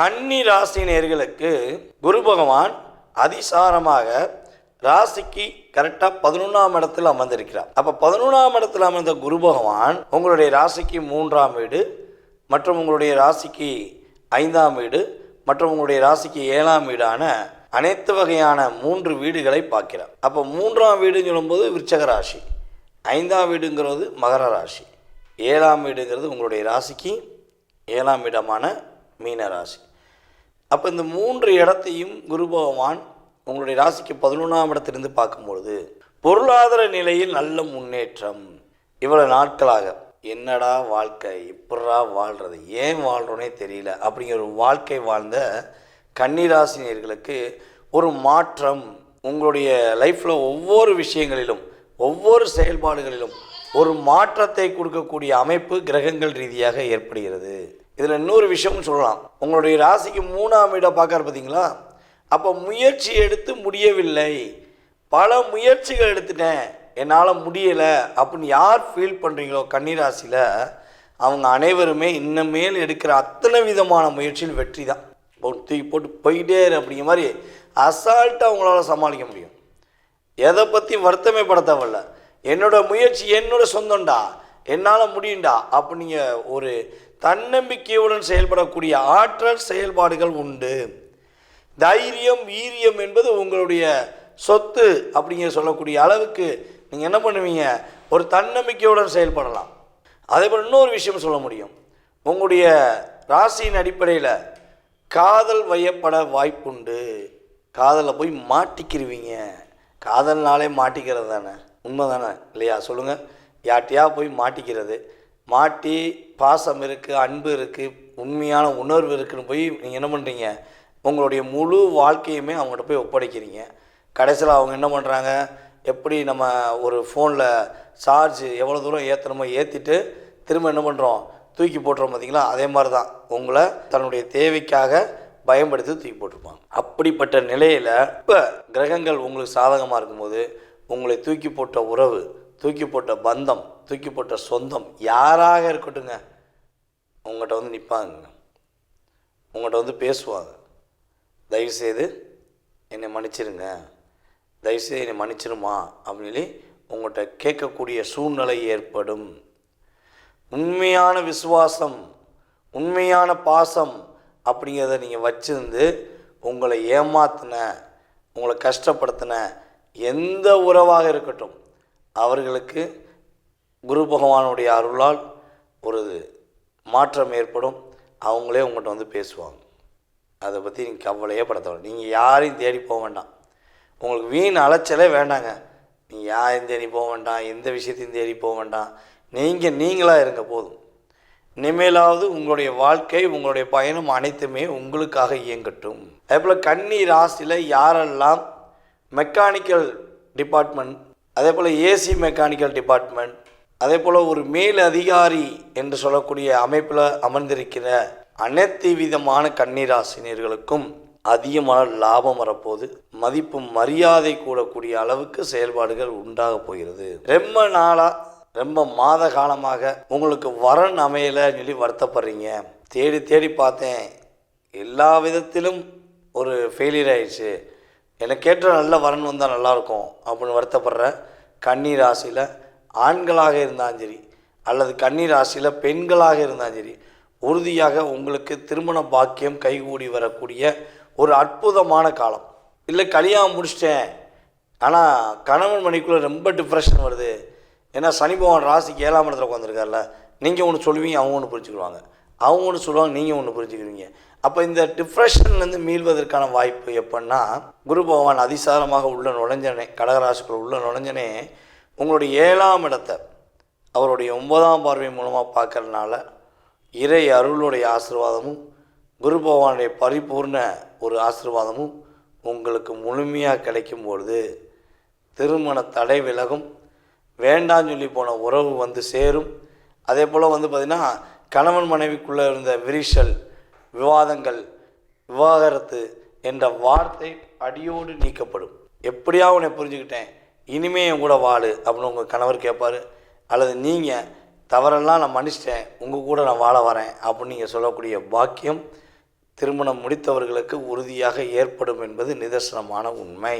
கன்னி ராசி நேர்களுக்கு குரு பகவான் அதிசாரமாக ராசிக்கு கரெக்டாக பதினொன்றாம் இடத்தில் அமர்ந்திருக்கிறார். அப்போ பதினொன்றாம் இடத்தில் அமர்ந்த குரு பகவான் உங்களுடைய ராசிக்கு மூன்றாம் வீடு மற்றும் உங்களுடைய ராசிக்கு ஐந்தாம் வீடு மற்றும் உங்களுடைய ராசிக்கு ஏழாம் வீடான அனைத்து வகையான மூன்று வீடுகளை பார்க்கிறார். அப்போ மூன்றாம் வீடுன்னு சொல்லும்போது விருச்சக ராசி ஐந்தாம் வீடுங்கிறது மகர ராசி ஏழாம் வீடுங்கிறது உங்களுடைய ராசிக்கு ஏழாம் இடமான மீன ராசி. அப்போ இந்த மூன்று இடத்தையும் குரு பகவான் உங்களுடைய ராசிக்கு பதினொன்றாம் இடத்திலிருந்து பார்க்கும்பொழுது பொருளாதார நிலையில் நல்ல முன்னேற்றம். இவ்வளோ நாட்களாக என்னடா வாழ்க்கை இப்படா வாழ்கிறது ஏன் வாழ்கிறோனே தெரியல. அப்படிங்கிற ஒரு வாழ்க்கை வாழ்ந்த கன்னிராசினியர்களுக்கு ஒரு மாற்றம் உங்களுடைய லைஃப்பில் ஒவ்வொரு விஷயங்களிலும் ஒவ்வொரு செயல்பாடுகளிலும் ஒரு மாற்றத்தை கொடுக்கக்கூடிய அமைப்பு கிரகங்கள் ரீதியாக ஏற்படுகிறது. இதில் இன்னொரு விஷயமும் சொல்லலாம். உங்களுடைய ராசிக்கு மூணாம் இடம் பார்க்கற பார்த்தீங்களா அப்போ முயற்சி எடுத்து முடியவில்லை. பல முயற்சிகள் எடுத்துட்டேன். என்னால் முடியலை. அப்படின்னு யார் ஃபீல் பண்ணுறீங்களோ கன்னிராசியில் அவங்க அனைவருமே இன்னமேல் எடுக்கிற அத்தனை விதமான முயற்சியில் வெற்றி தான். தூக்கி போட்டு போயிட்டே இரு அப்படிங்கிற மாதிரி அசால்ட்டாக அவங்களால சமாளிக்க முடியும். எதை பற்றி வருத்தமே பட தேவையில்ல. என்னோட முயற்சி என்னோட சொந்தம்டா. என்னால் முடியும்டா. அப்படிங்க ஒரு தன்னம்பிக்கையுடன் செயல்படக்கூடிய ஆற்றல் செயல்பாடுகள் உண்டு. தைரியம் வீரியம் என்பது உங்களுடைய சொத்து அப்படிங்கிற சொல்லக்கூடிய அளவுக்கு நீங்கள் என்ன பண்ணுவீங்க? ஒரு தன்னம்பிக்கையுடன் செயல்படலாம். அதே போல் இன்னொரு விஷயம் சொல்ல முடியும். உங்களுடைய ராசியின் அடிப்படையில் காதல் வயப்பட வாய்ப்புண்டு காதலில் போய் மாட்டிக்கிருவீங்க. காதல்னாலே மாட்டிக்கிறது தானே. உண்மை தானே இல்லையா? சொல்லுங்கள் யார்ட்டையா போய் மாட்டிக்கிறது? மாட்டி பாசம் இருக்குது அன்பு இருக்குது உண்மையான உணர்வு இருக்குன்னு போய் நீங்கள் என்ன பண்ணுறீங்க உங்களுடைய முழு வாழ்க்கையுமே அவங்கள்ட்ட போய் ஒப்படைக்கிறீங்க. கடைசியில் அவங்க என்ன பண்ணுறாங்க எப்படி நம்ம ஒரு ஃபோனில் சார்ஜ் எவ்வளோ தூரம் ஏற்றணுமோ ஏற்றிட்டு திரும்ப என்ன பண்ணுறோம் தூக்கி போட்டுறோம் பார்த்தீங்களா அதே மாதிரி தான் உங்களை தன்னுடைய தேவைக்காக பயன்படுத்தி தூக்கி போட்டிருப்பாங்க. அப்படிப்பட்ட நிலையில் இப்போ கிரகங்கள் உங்களுக்கு சாதகமாக இருக்கும்போது உங்களை தூக்கி போட்ட உறவு தூக்கி போட்ட பந்தம் தூக்கி போட்ட சொந்தம் யாராக இருக்கட்டுங்க உங்கள்கிட்ட வந்து நிற்பாங்க உங்கள்கிட்ட வந்து பேசுவாங்க. தயவுசெய்து என்னை மன்னிச்சிருங்க. தயவுசெய்து என்னை மன்னிச்சிருமா அப்படின்னு சொல்லி உங்கள்கிட்ட கேட்கக்கூடிய சூழ்நிலை ஏற்படும். உண்மையான விசுவாசம் உண்மையான பாசம் அப்படிங்கிறத நீங்கள் வச்சிருந்து உங்களை ஏமாத்தின உங்களை கஷ்டப்படுத்தின எந்த உறவாக இருக்கட்டும் அவர்களுக்கு குரு பகவானுடைய அருளால் ஒரு மாற்றம் ஏற்படும். அவங்களே உங்கள்கிட்ட வந்து பேசுவாங்க. அதை பற்றி நீங்கள் கவலையே பட நீங்கள் யாரையும் தேடி போக வேண்டாம். உங்களுக்கு வீண் அலைச்சலே வேண்டாங்க. நீங்கள் யாரையும் தேடி போக வேண்டாம். எந்த விஷயத்தையும் தேடி போக வேண்டாம். நீங்கள் நீங்களாக இருங்க போதும். இனிமேலாவது உங்களுடைய வாழ்க்கை உங்களுடைய பயணம் அனைத்துமே உங்களுக்காக இயங்கட்டும். அதே போல் கன்னி ராசியில் யாரெல்லாம் மெக்கானிக்கல் டிபார்ட்மெண்ட் அதே போல் ஏசி மெக்கானிக்கல் டிபார்ட்மெண்ட் அதே போல் ஒரு மேல் அதிகாரி என்று சொல்லக்கூடிய அமைப்பில் அமர்ந்திருக்கிற அனைத்து விதமான கன்னிராசினியர்களுக்கும் அதிகமான லாபம் வரப்போது மதிப்பு மரியாதை கூடக்கூடிய அளவுக்கு செயல்பாடுகள் உண்டாக போகிறது. ரொம்ப நாளாக ரொம்ப மாத காலமாக உங்களுக்கு வரன் அமையலைன்னு சொல்லி வருத்தப்படுறீங்க. தேடி தேடி பார்த்தேன் எல்லா விதத்திலும் ஒரு ஃபெயிலியர் ஆயிடுச்சு. எனக்கு ஏற்ற நல்ல வரன் வந்தால் நல்லாயிருக்கும் அப்படின்னு வருத்தப்படுற கன்னி ராசியில் ஆண்களாக இருந்தாலும் சரி அல்லது கன்னி ராசியில் பெண்களாக இருந்தாலும் சரி உறுதியாக உங்களுக்கு திருமண பாக்கியம் கைகூடி வரக்கூடிய ஒரு அற்புதமான காலம். இல்லை கல்யாணம் முடிச்சிட்டேன். ஆனால் கணவன் மணிக்குள்ளே ரொம்ப டிப்ரெஷன் வருது. ஏன்னா சனி பகவான் ராசிக்கு ஏழாம் இடத்துல உட்காந்துருக்கார்ல நீங்கள் ஒன்று சொல்லுவீங்க அவங்க ஒன்று புரிஞ்சுக்கிடுவாங்க. அவங்க ஒன்று சொல்லுவாங்க நீங்கள் ஒன்று புரிஞ்சுக்கிறீங்க. அப்போ இந்த டிப்ரெஷன்லேருந்து மீள்வதற்கான வாய்ப்பு எப்படின்னா குரு பகவான் அதிசாரமாக உள்ள நுழைஞ்சனே கடகராசிக்குள்ள உள்ள நுழைஞ்சனே உங்களுடைய ஏழாம் இடத்தை அவருடைய ஒன்பதாம் பார்வை மூலமாக பார்க்கறதுனால இறை அருளுடைய ஆசீர்வாதமும் குரு பகவானுடைய பரிபூர்ண ஒரு ஆசீர்வாதமும் உங்களுக்கு முழுமையாக கிடைக்கும் பொழுது திருமண தடை விலகும் வேண்டான்னு சொல்லி போன உறவு வந்து சேரும். அதே போல் வந்து பார்த்திங்கன்னா கணவன் மனைவிக்குள்ளே இருந்த விரிசல் விவாதங்கள் விவாகரத்து என்ற வார்த்தை அடியோடு நீக்கப்படும். எப்படியா உன்னை புரிஞ்சுக்கிட்டேன்? இனிமே என் கூட வாழு அப்படின்னு உங்கள் கணவர் கேட்பார் அல்லது நீங்கள் தவறெல்லாம் நான் மன்னிச்சிட்டேன். உங்கள் கூட நான் வாழ வரேன் அப்படின்னு நீங்கள் சொல்லக்கூடிய பாக்கியம் திருமணம் முடித்தவர்களுக்கு உறுதியாக ஏற்படும் என்பது நிதர்சனமான உண்மை.